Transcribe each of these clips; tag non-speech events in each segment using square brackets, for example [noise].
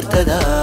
مرتدى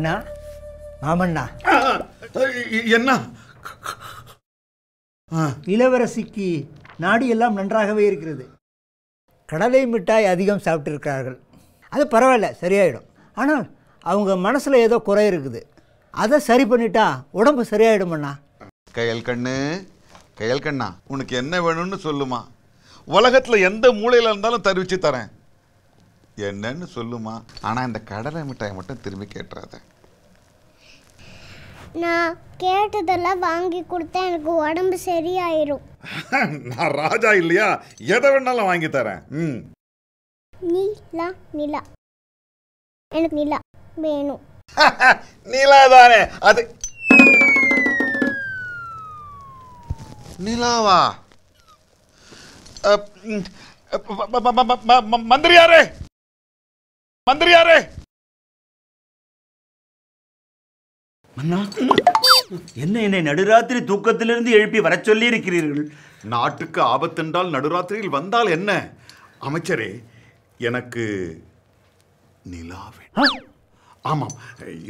அண்ணா மாமண்ணா. என்ன? ஆ, இளவரசிக்கு நாடி எல்லாம் நன்றாகவே இருக்கிறது. கடலை மிட்டாய் அதிகம் சாப்பிட்டிருக்கிறார்கள். அது பரவாயில்ல சரியாயிடும். ஆனால் அவங்க மனசில் ஏதோ குறை இருக்குது. அதை சரி பண்ணிட்டா உடம்பு சரியாயிடும் அண்ணா. கயல் கண்ணு கயல் கண்ணா உனக்கு என்ன வேணும்னு சொல்லுமா. உலகத்துல எந்த மூலையில இருந்தாலும் தருவிச்சு தரேன். என்னன்னு சொல்லுமா? ஆனா இந்த கடலை மிட்டாயை மட்டும் திரும்பி கேட்டுறாத. நான் கேட்டதெல்லாம் வாங்கி கொடுத்தா எனக்கு உடம்பு சரியாயிரும். [laughs] நான் ராஜா இல்லையா? எதை வேணாலும் வாங்கி தரேன். ம். நிலா நிலா. எனக்கு நிலா வேணும். [laughs] நிலாதானே அது நிலாவா? மந்திரியாரே! மந்திரியாரே! அண்ணா என்ன என்னை நடுராத்திரி தூக்கத்திலிருந்து எழுப்பி வரச் சொல்லி இருக்கிறீர்கள் நாட்டுக்கு ஆபத்தென்றால் நடுராத்திரியில் வந்தால் என்ன? அமைச்சரே எனக்கு நிலா வேண்டும். ஆமாம்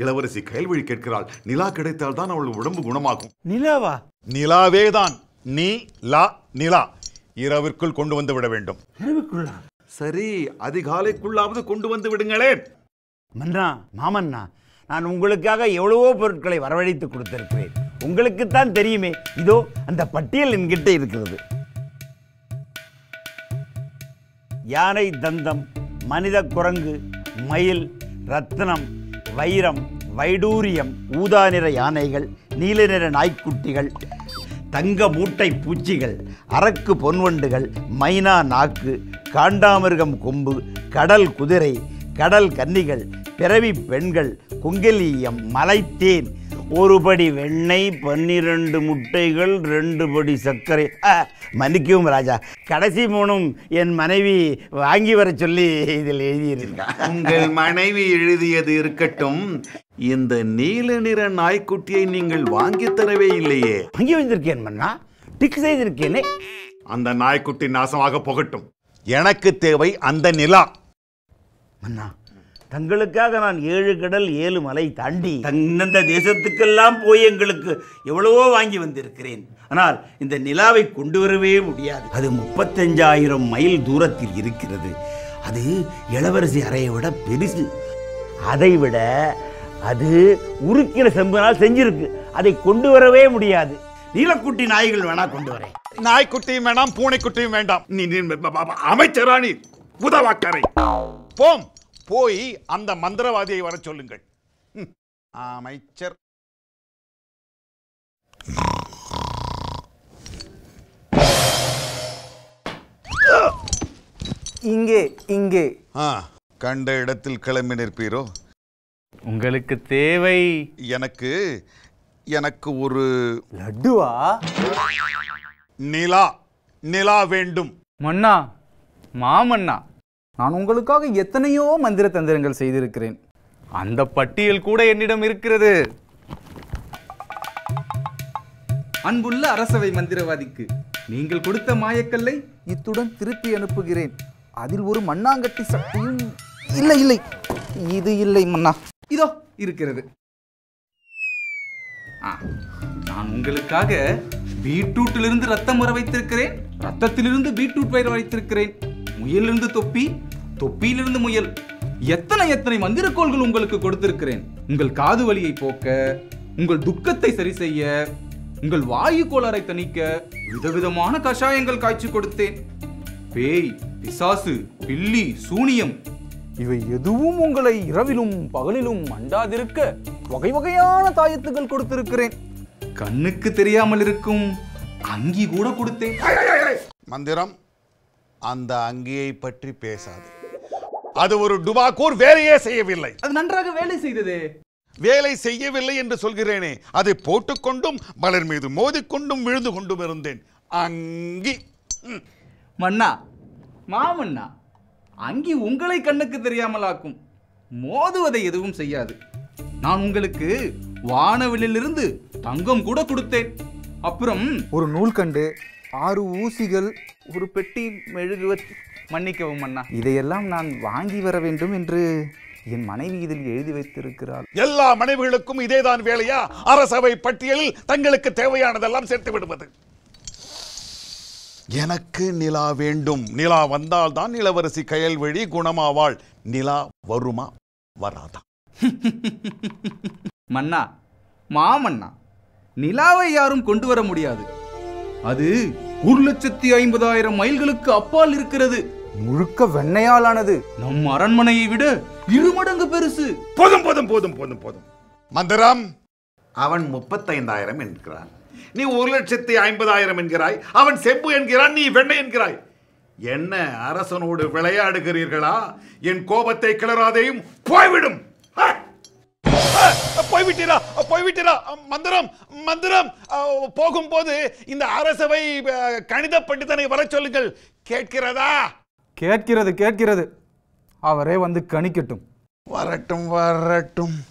இளவரசி கயல்வழி கேட்கிறாள். நிலா கிடைத்தால் தான் அவள் உடம்பு குணமாகும். நிலாவா? நிலாவே தான் நீ லா நிலா இரவிற்குள் கொண்டு வந்து விட வேண்டும். இரவுக்குள்ளா சரி அதிகாலைக்குள்ளாவது கொண்டு வந்து விடுங்களேன். மன்னா மாமன்னா நான் உங்களுக்காக எவ்வளவோ பொருட்களை வரவழைத்து கொடுத்திருக்கிறேன். உங்களுக்குத்தான் தெரியுமே இதோ அந்த பட்டியல் என்கிட்ட இருக்கிறது. யானை தந்தம் மனித குரங்கு மயில் ரத்னம் வைரம் வைடூரியம் ஊதா நிற யானைகள் நீல நிற நாய்க்குட்டிகள் தங்க மூட்டை பூச்சிகள் அரக்கு பொன்வண்டுகள் மைனா நாக்கு காண்டாமிருகம் கொம்பு கடல் குதிரை கடல் கன்னிகள் பிறவி பெண்கள் குங்கிலியம் மலைத்தேன். ஒரு படி வெண்ணெய் பன்னிரண்டு முட்டைகள் ரெண்டு படி சர்க்கரை. ஆ, மன்னிக்கவும் ராஜா. கடைசி மூணும் என் மனைவி வாங்கி வர சொல்லி இதில் எழுதியிருக்கா. உங்கள் மனைவி எழுதியது இருக்கட்டும். இந்த நீல நிற நாய்க்குட்டியை நீங்கள் வாங்கித் தரவே இல்லையே. வாங்கி வந்திருக்கேன் மன்னா. டிக் செய்திருக்கேனே. அந்த நாய்க்குட்டி நாசமாக போகட்டும். எனக்கு தேவை அந்த நிலா. மன்னா தங்களுக்காக நான் ஏழு கடல் ஏழு மலை தாண்டி தன்னந்த தேசத்துக்கெல்லாம் போய் எங்களுக்கு எவ்வளவோ வாங்கி வந்திருக்கிறேன். ஆனால் இந்த நிலாவை கொண்டு வரவே முடியாது. அது முப்பத்தஞ்சாயிரம் மைல் தூரத்தில் இருக்கிறது. அது இளவரசி அறையை விட பெருசு. அதை விட அது உருக்கிற செம்பினால் செஞ்சிருக்கு. அதை கொண்டு வரவே முடியாது. நீலக்குட்டி நாய்கள் வேணா கொண்டு வரேன். நாய்க்குட்டியும் வேண்டாம் பூனைக்குட்டியும் வேண்டாம். நீ அமைச்சராணி உதவாக்கரை. போம். போய் அந்த மந்திரவாதியை வர சொல்லுங்கள். அமைச்சர். இங்கே இங்கே. ஆ கண்ட இடத்தில் கிளம்பி நிற்பீரோ? உங்களுக்கு தேவை. எனக்கு எனக்கு ஒரு லட்டுவா? நிலா நிலா வேண்டும். மன்னா மாமன்னா. நான் உங்களுக்காக எத்தனையோ மந்திர தந்திரங்கள் செய்திருக்கிறேன். அந்த பட்டியல் கூட என்னிடம் இருக்கிறது. அன்புள்ள அரசவை மந்திரவாதிக்கு நீங்கள் கொடுத்த மாயக்கல்லை இத்துடன் திருப்பி அனுப்புகிறேன். அதில் ஒரு மண்ணாங்கட்டி சக்தியும் இல்லை இல்லை. இது இல்லை மன்னா. இதோ இருக்கிறது. நான் உங்களுக்காக பீட்ரூட்டிலிருந்து ரத்தம் வர வைத்திருக்கிறேன். ரத்தத்திலிருந்து பீட்ரூட் வர வைத்திருக்கிறேன் முயலிலிருந்து தொப்பி தொப்பியிலிருந்து முயல். எத்தனை எத்தனை மந்திரக்கோள்கள் உங்களுக்கு கொடுத்திருக்கிறேன்? உங்கள் காது வலியை போக்க உங்கள் துக்கத்தை சரி செய்ய உங்கள் வாயு கோளாறை தணிக்க விதவிதமான கஷாயங்கள் காய்ச்சி கொடுத்தேன். பேய் பிசாசு பில்லி சூனியம் இவை எதுவும் உங்களை இரவிலும் பகலிலும் அண்டாதிருக்க வகை வகையான தாயத்துகள் கொடுத்திருக்கிறேன். கண்ணுக்கு தெரியாமல் இருக்கும் அங்கி கூட கொடுத்தேன். மந்திரம் அந்த அங்கியை பற்றி பேசாது. அது ஒரு டுபாக்கூர் வேலையே செய்யவில்லை. அது நன்றாக வேலை செய்ததே. வேலை செய்யவில்லை என்று சொல்கிறேனே அதை போட்டுக்கொண்டும் மலர் மீது மோதிக்கொண்டும் விழுந்து கொண்டும் இருந்தேன் அங்கி. மன்னா மாமன்னா அங்கி உங்களை கண்ணுக்கு தெரியாமல் ஆக்கும் மோதுவதை எதுவும் செய்யாது. நான் உங்களுக்கு வானவிலிருந்து தங்கம் கூட கொடுத்தேன். அப்புறம் ஒரு நூல்கண்டு ஆறு ஊசிகள் ஒரு பெட்டி மெழுகுவத் மன்னிக்கவும் மன்னா இதையெல்லாம் நான் வாங்கி வர வேண்டும் என்று என் மனைவி இதில் எழுதி வைத்திருக்கிறாள். எல்லா மனைவிகளுக்கும் இதேதான் வேலையா? அரசவை பட்டியலில் தங்களுக்கு தேவையானதெல்லாம் சேர்த்து விடுவது. எனக்கு நிலா வேண்டும். நிலா வந்தால்தான் இளவரசி கயல்வழி குணமாவாள். நிலா வருமா? வராதா? [laughs] மன்னா மாமன்னா நிலாவை யாரும் கொண்டு வர முடியாது. அது ஒரு லட்சத்தி ஐம்பதாயிரம் மைல்களுக்கு அப்பால் இருக்கிறது. முழுக்க வெண்ணையாலானது. நம் அரண்மனையை விட இரு மடங்கு பெருசு. போதும் போதும் போதும் போதும் போதும். மந்திரம்? அவன் முப்பத்தைந்தாயிரம் என்கிறான். நீ ஒரு லட்சத்தி ஐம்பதாயிரம் என்கிறாய். அவன் செம்பு என்கிறான் நீ வெண்ணெய் என்கிறாய். என்ன அரசனோடு விளையாடுகிறீர்களா? என் கோபத்தை கிளறாதையும் போய்விடும். ஆ! ஆ! போய்விட்டீரா? போய்விட்டீரா? மந்திரம் மந்திரம். போகும்போது இந்த அரசவை கணித பண்டிதனை வர சொல்லுங்கள். கேட்கிறதா? கேட்கிறது கேட்கிறது. அவரே வந்து கணிக்கட்டும். வரட்டும் வரட்டும்.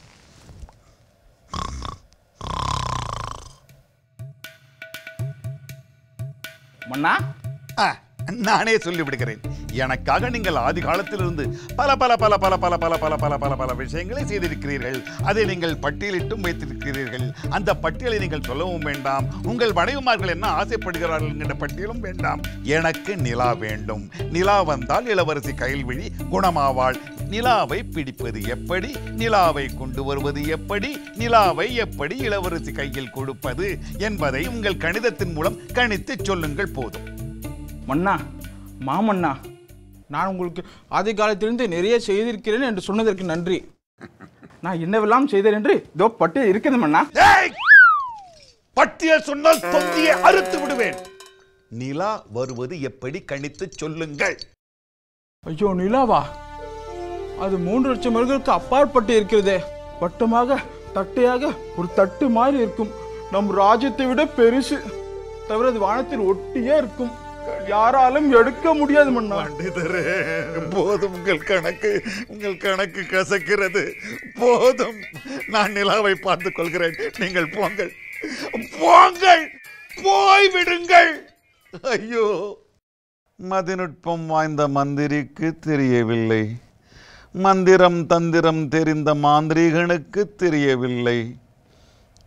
மன்னா? ஆ, நானே சொல்லிவிடுகிறேன். எனக்காக நீங்கள் ஆதி காலத்திலிருந்து பல பல பல பல பல பல பல பல பல பல விஷயங்களை செய்திருக்கிறீர்கள். அதை நீங்கள் பட்டியலிட்டும் வைத்திருக்கிறீர்கள். அந்த பட்டியலை நீங்கள் சொல்லவும் வேண்டாம். உங்கள் மனைவிமார்கள் என்ன ஆசைப்படுகிறார்கள் என்கிற பட்டியலும் வேண்டாம். எனக்கு நிலா வேண்டும். நிலா வந்தால் இளவரசி கைல்விழி குணமாவாள். நிலாவை பிடிப்பது எப்படி? நிலாவை கொண்டு வருவது எப்படி? நிலாவை எப்படி இளவரசி கையில் கொடுப்பது என்பதை உங்கள் கணிதத்தின் மூலம் கணித்து சொல்லுங்கள் போதும். மன்னா மாமன்னா நான் உங்களுக்கு ஆதி காலத்திலிருந்து நிறைய செய்திருக்கிறேன் என்று சொன்னதற்கு நன்றி. நான் என்னவெல்லாம் செய்தேன் என்று இதோ பட்டியல் இருக்கிறது மன்னா. ஏய்! பட்டியல் சொன்னால் தொந்தியை அறுத்து விடுவேன். நிலா வருவது எப்படி கணித்து சொல்லுங்கள். ஐயோ நிலாவா? அது மூன்று லட்சம் மைல்களுக்கு அப்பாற்பட்டு இருக்கிறதே. வட்டமாக தட்டையாக ஒரு தட்டு மாதிரி இருக்கும். நம் ராஜ்யத்தை விட பெருசு. தவிர அது வானத்தில் ஒட்டியே இருக்கும். யாராலும் எடுக்க முடியாது பண்டிதரே போதும் உங்கள் கணக்கு உங்கள் கணக்கு கசக்கிறது. போதும். நான் நிலாவை பார்த்துக் கொள்கிறேன். நீங்கள் போங்கள். போங்கள். போய் விடுங்கள் ஐயோ மதிநுட்பம் வாய்ந்த மந்திரிக்கு தெரியவில்லை. மந்திரம் தந்திரம் தெரிந்த மாந்திரீகனுக்கு தெரியவில்லை.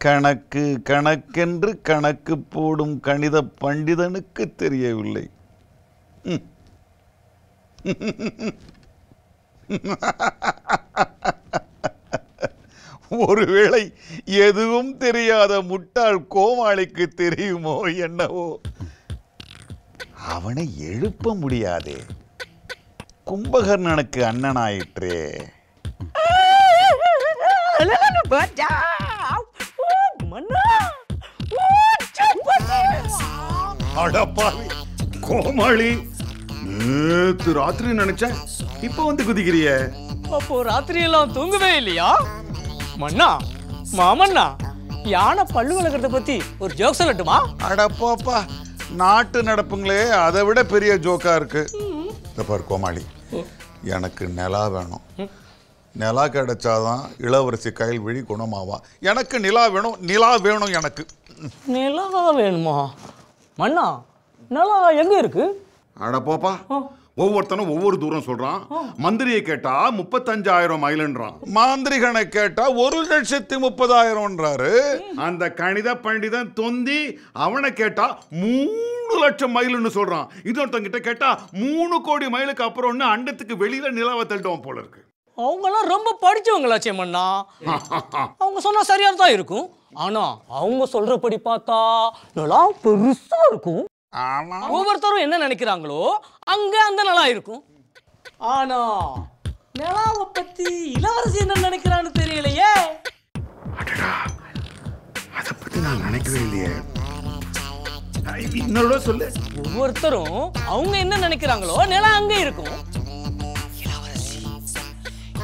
கணக்கு கணக்கென்று கணக்கு போடும் கணித பண்டிதனுக்கு தெரியவில்லை. ஒருவேளை எதுவும் தெரியாத முட்டாள் கோமாளிக்கு தெரியுமோ என்னவோ? அவனை எழுப்ப முடியாதே. கும்பகர்ணனுக்கு அண்ணனாயிற்றே. அடப்பாவி கோமாளி. நேத்து ராத்திரி நினைச்சேன் இப்ப வந்து குதிக்கிறிய? அப்போ ராத்திரி எல்லாம் தூங்கவே இல்லையா? மன்னா மாமன்னா யானை பல்லு விளக்கறத பத்தி ஒரு ஜோக் சொல்லட்டுமா? அடப்பாப்பா நாட்டு நடப்புங்களே அதை விட பெரிய ஜோக்கா இருக்கு. பாரு கோமாளி. எனக்கு நிலா வேணும். நிலா கிடைச்சாதான் இளவரசி கையில் விழி குணமாவா? எனக்கு நிலா வேணும் நிலா வேணும் எனக்கு. நிலா வேணுமா? மன்னா நிலா எங்க இருக்கு? அடப்போப்பா ஒவ்வொருத்தனும் ஒவ்வொரு தூரம் சொல்றான். மந்திரியை கேட்டா முப்பத்தஞ்சாயிரம் மைல்ன்றான். மாந்திரிகனை கேட்டா ஒரு லட்சத்தி முப்பதாயிரம்ன்றாரு. அந்த கணித பண்டிதன் தொந்தி அவனை கேட்டா மூணு லட்சம் மைல்னு சொல்றான். இன்னொருத்தங்கிட்ட கேட்டா மூணு கோடி மைலுக்கு அப்புறம்னு அண்டத்துக்கு வெளியில நிலவை தள்ளிடுவான் போல இருக்கு. அவங்கெல்லாம் ரொம்ப படிச்சவங்களாச்சே மன்னா அவங்க சொன்னா சரியா தான் இருக்கும். ஆனா அவங்க சொல்றபடி பார்த்தா நிலா பெருசா இருக்கும். ஒவ்வொருத்தரும் என்ன நினைக்கிறாங்களோ அங்க அந்த நிலா இருக்கும். ஆனா நிலாவை பத்தி இளவரசி என்ன நினைக்கிறான்னு தெரியலையே. அதை பத்தி நான் நினைக்கவே இல்லையே. இன்னொரு சொல்லு. ஒவ்வொருத்தரும் அவங்க என்ன நினைக்கிறாங்களோ நிலா அங்க இருக்கும்.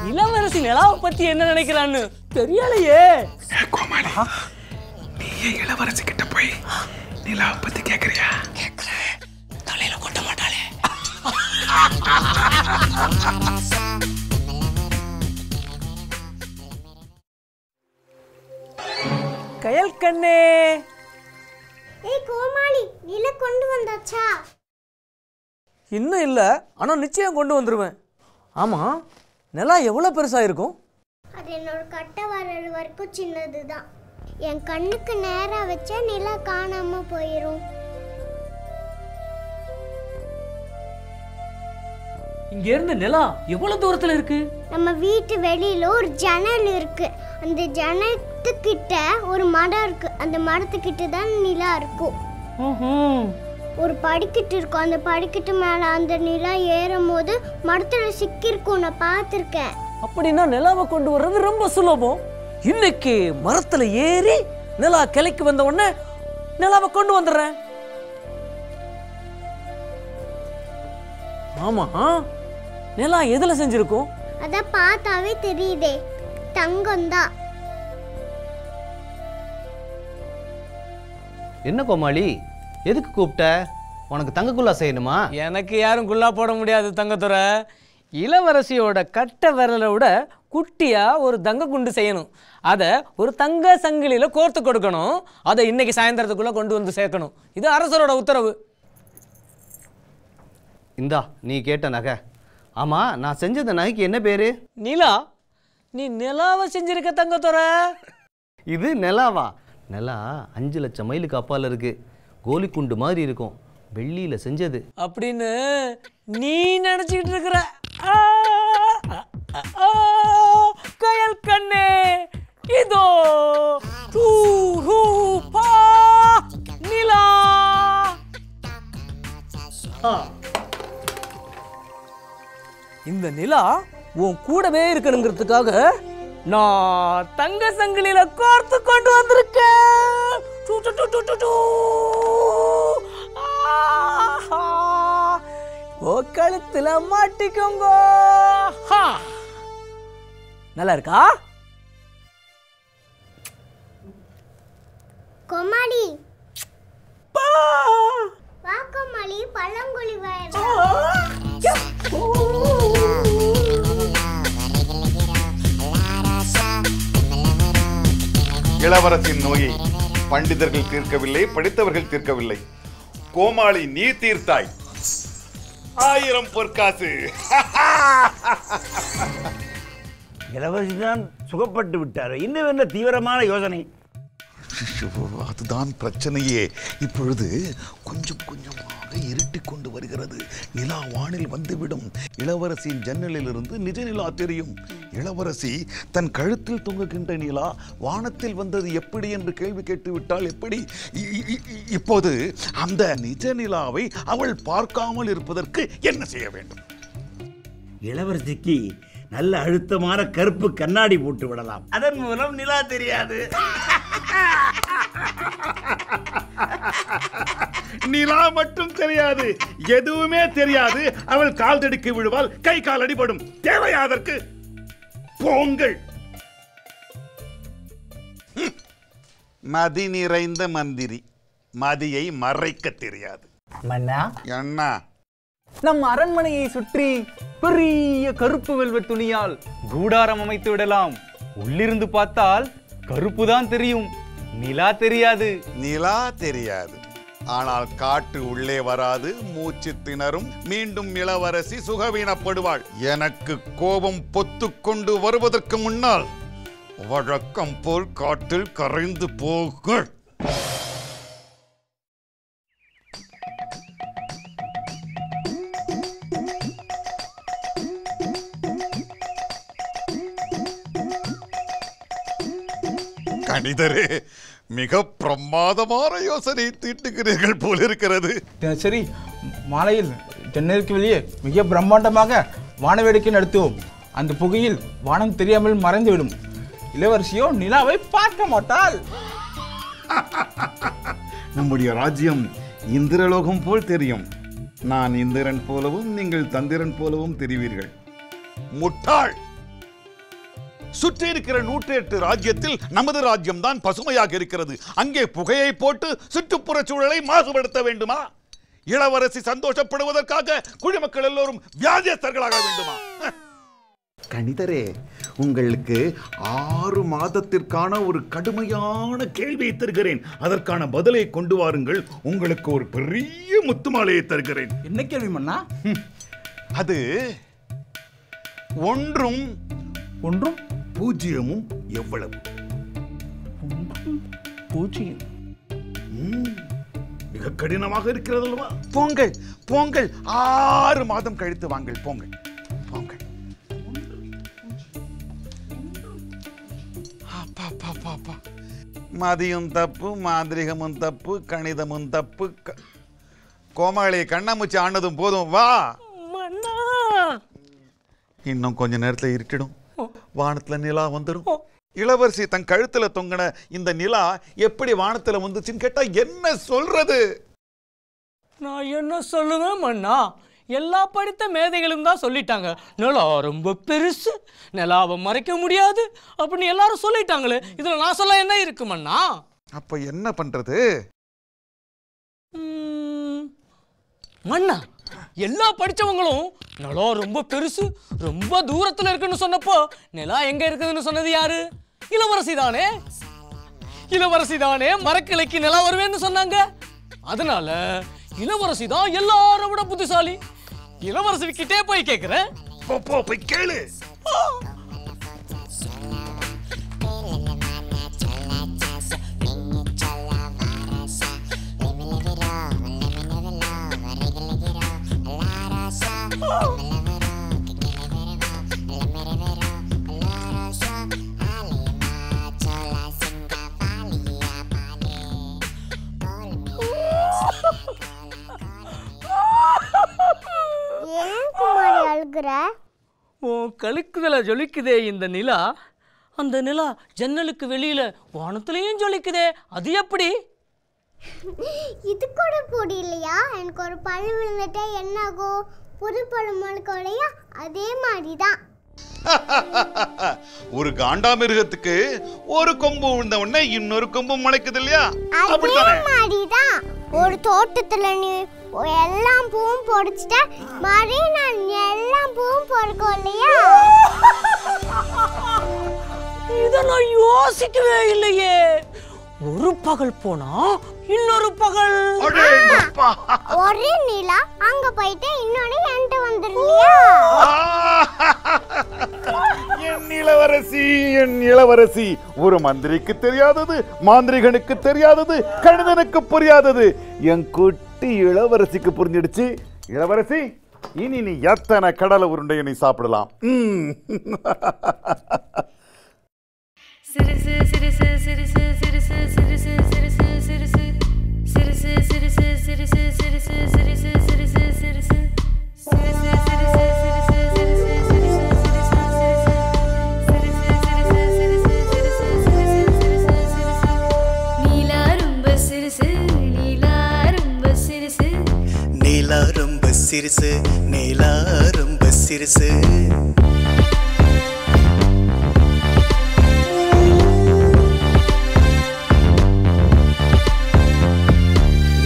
இளவரசி நிலாவை பத்தி என்ன நினைக்கிறான்னு தெரியலையே. கோமாளி நீயே இளவரசி கிட்ட போய் நிலாவை பத்தி கேக்குறியா தலையில கொட்ட மாட்டாளே. கயல் கண்ணே. ஏய் கோமாளி நில கொண்டு வந்தாச்சா? இன்னும் இல்லை ஆனால் நிச்சயம் கொண்டு வந்துடுவேன் ஆமாம் நிலா எவ்வளோ பெருசாக இருக்கும்? அது என்னோட கட்டை வரல் வரைக்கும் சின்னது தான் என் கண்ணுக்கு நேரா வச்சா நிலா காணாம போயிடும் இங்கேருந்து நிலா எவ்வளோ தூரத்தில் இருக்கு? நம்ம வீட்டு வெளியில ஒரு ஜன்னல் இருக்கு. அந்த ஜன்னத்துக்கிட்ட ஒரு மரம் இருக்கு. அந்த மரத்துக்கிட்ட தான் நிலா இருக்கும். ஒரு படிக்கட்டு இருக்கும். அந்த படிக்கட்டு மேல அந்த நிலா ஏறும் போது மரத்துல சிக்கிருக்கும். நான் பார்த்துருக்கேன். அப்படின்னா நிலாவை கொண்டு வர்றது ரொம்ப சுலபம். இன்னைக்கு மரத்தில் ஏறி நிலா கிளைக்கு வந்த உடனே நிலாவை கொண்டு வந்துடுறேன். ஆமா நிலா எதுல செஞ்சிருக்கும்? அதான் பார்த்தாவே தெரியுதே. தங்கம் தான் என்ன கோமாளி? எதுக்கு கூப்பிட்ட? உனக்கு தங்கக்குள்ளா செய்யணுமா? எனக்கு யாரும் குல்லா போட முடியாது தங்கத்துறை. இளவரசியோட கட்ட விரலை விட குட்டியா ஒரு தங்க குண்டு செய்யணும். அதை ஒரு தங்க சங்கிலியில கோர்த்து கொடுக்கணும். அதை இன்னைக்கு சாயந்தரத்துக்குள்ள கொண்டு வந்து சேர்க்கணும். இது அரசரோட உத்தரவு. இந்தா நீ கேட்ட நகை. ஆமா நான் செஞ்ச நகைக்கு என்ன பேரு? நிலா. நீ நிலாவை செஞ்சிருக்க தங்கத்துறை. இது நிலாவா? நிலா அஞ்சு லட்சம் மைலுக்கு அப்பால இருக்கு கோலிக்குண்டு மாதிரி இருக்கும். வெள்ளியில செஞ்சது. அப்படின்னு நீ நினைச்சுக்கிட்டு இருக்கிற. கயல் கண்ணே இதோ டூ, ஹூ, பா, நிலா. இந்த நிலா உன் கூடவே இருக்கணுங்கிறதுக்காக நான் தங்க சங்கிலியில கோர்த்து கொண்டு வந்திருக்கேன். டூ, டூ, டூ, டூ, டூ, டூ. ஆஹா. ஓ கழுத்துல மாட்டிக்கோங்க. ஹா. நல்லா இருக்கா கோமாளி வா கோமாளி. பழங்குழி வர இளவரசின் நோயை பண்டிதர்கள் தீர்க்கவில்லை படித்தவர்கள் தீர்க்கவில்லை. கோமாளி நீ தீர்த்தாய். ஆயிரம் பொற்காசு. இளவரசி தான் சுகப்பட்டு விட்டார். இன்னும் என்ன தீவிரமான யோசனை? அதுதான் பிரச்சனையே. இப்பொழுது கொஞ்சம் கொஞ்சமாக இருட்டிக் கொண்டு வருகிறது. நிலா வானில் வந்துவிடும். இளவரசியின் ஜன்னலிலிருந்து நிஜ நிலா தெரியும். இளவரசி தன் கழுத்தில் தொங்குகின்ற நிலா வானத்தில் வந்தது எப்படி என்று கேள்வி கேட்டு விட்டால் எப்படி? இ- இப்போது அந்த நிஜ நிலாவை அவள் பார்க்காமல் இருப்பதற்கு என்ன செய்ய வேண்டும்? இளவரசிக்கு நல்ல அழுத்தமான கருப்பு கண்ணாடி போட்டு விடலாம். அதன் மூலம் நிலா தெரியாது. [laughs] [laughs] நிலா மட்டும் தெரியாது எதுவுமே தெரியாது. அவள் கால் தடுக்கி விழுவாள் கை கால் அடிபடும். தேவையா அதற்கு போங்கள். மதி நிறைந்த மந்திரி. மதியை மறைக்க தெரியாது. என்ன? நம் அரண்மனையை சுற்றி பெரிய கருப்பு வெல்வெட் துணியால் கூடாரம் அமைத்து விடலாம். உள்ளிருந்து பார்த்தால் கருப்பு தான் தெரியும். நிலா தெரியாது. நிலா தெரியாது. ஆனால் காட்டு உள்ளே வராது மூச்சு திணறும் மீண்டும் இளவரசி சுகவீனப்படுவாள். எனக்கு கோபம் பொத்துக்கொண்டு வருவதற்கு முன்னால் வழக்கம் போல் காட்டில் கரைந்து போக கணிதரே மிக பிரமாதமான யோசனை தீட்டுகிறீர்கள் போல் இருக்கிறது சரி மாலையில் ஜன்னலுக்கு வெளியே மிக பிரம்மாண்டமாக வான வேடிக்கை நடத்துவோம். அந்த புகையில் வானம் தெரியாமல் மறைந்துவிடும். இளவரசியோ நிலாவை பார்க்க மாட்டாள். [laughs] நம்முடைய ராஜ்யம் இந்திரலோகம் போல் தெரியும். நான் இந்திரன் போலவும் நீங்கள் தந்திரன் போலவும் தெரிவீர்கள். முட்டாள்! சுற்றி இருக்கிற நூற்றி எட்டு ராஜ்யத்தில் நமது ராஜ்யம் தான் பசுமையாக இருக்கிறது. அங்கே புகையை போட்டு சுற்றுப்புற சூழலை மாசுபடுத்த வேண்டுமா? இளவரசி சந்தோஷப்படுவதற்காக குடிமக்கள் எல்லோரும் வியாதியஸ்தர்களாக வேண்டுமா? கணிதரே உங்களுக்கு ஆறு மாதத்திற்கான ஒரு கடுமையான கேள்வியை தருகிறேன். அதற்கான பதிலை கொண்டு வாருங்கள். உங்களுக்கு ஒரு பெரிய முத்துமாலையை தருகிறேன். என்ன கேள்வி மன்னா? அது ஒன்றும் ஒன்றும்? பூஜ்ஜியமும் எவ்வளவு? பூஜ்ஜியம். ம், மிக கடினமாக இருக்கிறது அல்லவா போங்கள் போங்கள். ஆறு மாதம் கழித்து வாங்கள் போங்கள் போங்கள். மதியும் தப்பு மாந்திரிகமும் தப்பு கணிதமும் தப்பு. க- கோமாளி கண்ணாமூச்சி ஆனதும் போதும். வா. இன்னும் கொஞ்ச நேரத்துல இருட்டிடும். வானத்துல நிலா வந்துடும் இளவரசி தன் கழுத்துல தொங்கின இந்த நிலா எப்படி வானத்துல வந்துச்சுன்னு கேட்டா என்ன சொல்றது? நான் என்ன சொல்லுவேன் மன்னா? எல்லா படித்த மேதைகளும் தான் சொல்லிட்டாங்க. நிலா ரொம்ப பெருசு நிலாவை மறைக்க முடியாது அப்படின்னு எல்லாரும் சொல்லிட்டாங்களே. இதுல நான் சொல்ல என்ன இருக்கு மன்னா? அப்ப என்ன பண்றது? ம், மன்னா எல்லா படிச்சவங்களும் நிலா ரொம்ப பெருசு ரொம்ப தூரத்துல இருக்குன்னு சொன்னப்போ நிலா எங்க இருக்குதுன்னு சொன்னது யாரு? இளவரசி தானே இளவரசி தானே மரக்கிளைக்கு நிலா வருவேன்னு சொன்னாங்க. அதனால இளவரசி தான் எல்லாரை விட புத்திசாலி. இளவரசி கிட்டே போய் போ போய் கேளு. கழுக்குதல ஜொலிக்குதே இந்த நிலா? அந்த நிலா ஜன்னலுக்கு வெளியில வானத்திலையும் ஜொலிக்குதே. அது எப்படி? இது கூட புரியலையா எனக்கு ஒரு பழு விழுந்துட்டா என்ன ஆகும் புது பழம் முளைக்கலையா அதே மாதிரி தான் [laughs] ஒரு காண்டாமிருகத்துக்கு ஒரு கொம்பு விழுந்த உடனே இன்னொரு கொம்பு முளைக்குது இல்லையா? மாதிரிதான். ஒரு தோட்டத்துல நீ எல்லாம் பூவும் பொடிச்சிட்டா? மாதிரி நான் எல்லா பூவும் பொறுக்கும் இல்லையா? இதை நான் யோசிக்கவே இல்லையே. ஒரு பகல் போனா இன்னொரு பகல். அடேங்கப்பா. ஒரு நிலா அங்க போயிட்டு இன்னொன்னு என்கிட்ட வந்துருலையா என் இளவரசி என் இளவரசி ஒரு மந்திரிக்கு தெரியாதது மாந்திரிகனுக்கு தெரியாதது கணிதனுக்கு புரியாதது. என் குட்டி இளவரசிக்கு புரிஞ்சிடுச்சு இளவரசி இனி நீ எத்தனை கடலை உருண்டையை நீ சாப்பிடலாம் சிறுசு சிறுசு சிறுசு சிறுசு சிறுசு சிறுசு சிறுசு சிறுசு சிறுசு சிறுசு சிறுசு சிறுசு சிறுசு நீலா ரொம்ப சிறுசு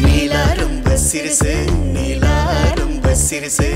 நீலா ரொம்ப சிறுசு நீலா ரொம்ப சிறுசு